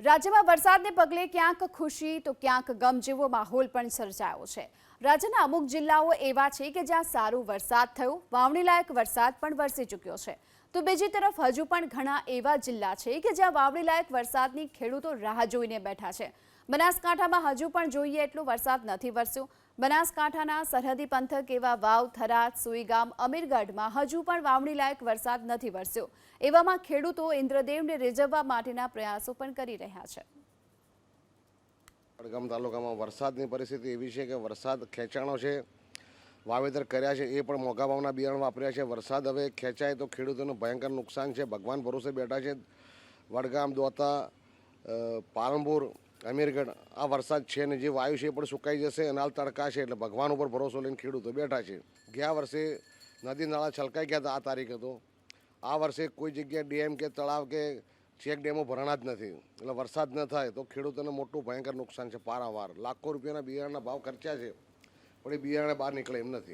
રાજ્યમાં વરસાદને પગલે ક્યાંક ખુશી તો ક્યાંક ગમ જેવો માહોલ પણ સર્જાયો છે. રાજ્યના અમુક જિલ્લાઓ એવા છે કે જ્યાં સારો વરસાદ થયો, વાવણીલાયક વરસાદ પણ વરસી ચૂક્યો છે. તો બીજી તરફ હજુ પણ ઘણા એવા જિલ્લા છે કે જ્યાં વાવણીલાયક વરસાદની ખેડૂતો રાહ જોઈને બેઠા છે. બનાસકાંઠામાં હજુ પણ જોઈએ એટલો વરસાદ નથી વરસ્યો. બનાસકાંઠાના સરહદી પંથક એવા વાવ, થરાદ, સુઈગામ, અમીરગઢમાં હજુ પણ વાવણીલાયક વરસાદ નથી વરસ્યો. એવામાં ખેડૂતો ઇન્દ્રદેવને રીઝવવા માટેના પ્રયાસો પણ કરી રહ્યા છે. વડગામ તાલુકામાં વરસાદની પરિસ્થિતિ એવી છે કે વરસાદ ખેંચાણો છે, વાવેતર કર્યા છે, એ પણ મોંઘા ભાવના બિયારણ વાપર્યા છે. વરસાદ હવે ખેંચાય તો ખેડૂતોનું ભયંકર નુકસાન છે. ભગવાન ભરોસે બેઠા છે. વડગામ દોતા પાલનપુર અમીરગઢ આ વરસાદ છે ને જે વાયુ છે એ પણ સુકાઈ જશે અને હાલ તડકા છે એટલે ભગવાન ઉપર ભરોસો લઈને ખેડૂતો બેઠા છે. ગયા વર્ષે નદી નાળા છલકાઈ ગયા હતા, આ તારીખ તો આ વર્ષે કોઈ જગ્યાએ ડેમ કે તળાવ કે ચેક ડેમો ભરાણા જ નથી. એટલે વરસાદ ન થાય તો ખેડૂતોને મોટું ભયંકર નુકસાન છે પારાવાર. લાખો રૂપિયાના બિયારણના ભાવ ખર્ચ્યા છે, પણ એ બિયારણે બહાર નીકળે એમ નથી.